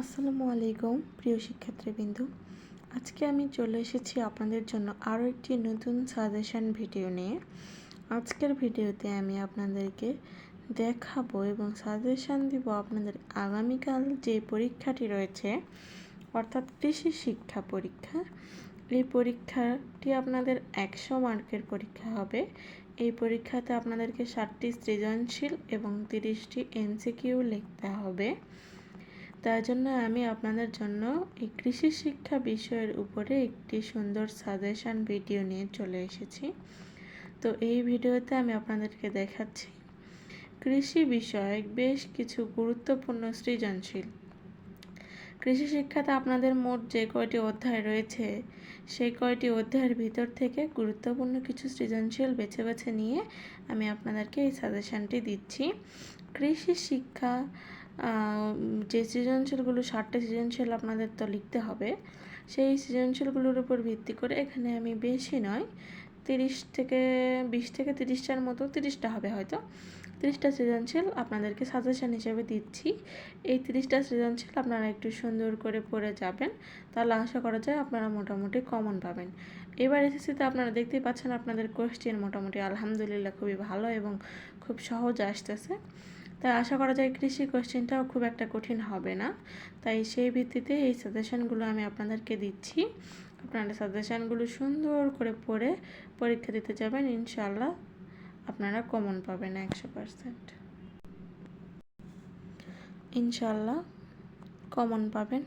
আসসালামু আলাইকুম, প্রিয় শিক্ষার্থীবৃন্দু। আজকে আমি চলে এসেছি আপনাদের জন্য আরও একটি নতুন সাজেশন ভিডিও নিয়ে। আজকের ভিডিওতে আমি আপনাদেরকে দেখাবো এবং সাজেশন দিব আপনাদের আগামীকাল যে পরীক্ষাটি রয়েছে, অর্থাৎ কৃষি শিক্ষা পরীক্ষা। এই পরীক্ষাটি আপনাদের একশো মার্কের পরীক্ষা হবে। এই পরীক্ষাতে আপনাদেরকে ষাটটি সৃজনশীল এবং তিরিশটি এমসিকিউ লিখতে হবে। তার জন্য আমি আপনাদের জন্য এই কৃষি শিক্ষা বিষয়ের উপরে একটি সুন্দর সাজেশন ভিডিও নিয়ে চলে এসেছি। তো এই ভিডিওতে আমি আপনাদেরকে দেখাচ্ছি কৃষি বিষয়ক বেশ কিছু গুরুত্বপূর্ণ সৃজনশীল কৃষি শিক্ষাতে আপনাদের মোট যে কয়টি অধ্যায় রয়েছে, সেই কয়টি অধ্যায়ের ভিতর থেকে গুরুত্বপূর্ণ কিছু সৃজনশীল বেছে বেছে নিয়ে আমি আপনাদেরকে এই সাজেশনটি দিচ্ছি। কৃষি শিক্ষা যে সৃজনশীলগুলো ষাটটা সৃজনশীল আপনাদের তো লিখতে হবে, সেই সৃজনশীলগুলোর উপর ভিত্তি করে এখানে আমি বেশি নয় তিরিশ থেকে বিশ থেকে তিরিশটার মতো, তিরিশটা হবে হয়তো। তিরিশটা সৃজনশীল আপনাদেরকে সাজেশন হিসেবে দিচ্ছি। এই তিরিশটা সৃজনশীল আপনারা একটু সুন্দর করে পড়ে যাবেন। তাহলে আশা করা যায় আপনারা মোটামুটি কমন পাবেন। এবার এসেছিতে আপনারা দেখতেই পাচ্ছেন আপনাদের কোয়েশ্চেন মোটামুটি আলহামদুলিল্লাহ খুবই ভালো এবং খুব সহজ আসতেছে। তাই আশা করা যায় কৃষি কোশ্চেনটাও খুব একটা কঠিন হবে না। তাই সেই ভিত্তিতে এই সাজেশানগুলো আমি আপনাদেরকে দিচ্ছি। আপনারা সাজেশানগুলো সুন্দর করে পড়ে পরীক্ষা দিতে যাবেন। ইনশাল্লাহ আপনারা কমন পাবেন একশো পারসেন্ট ইনশাল্লাহ কমন পাবেন।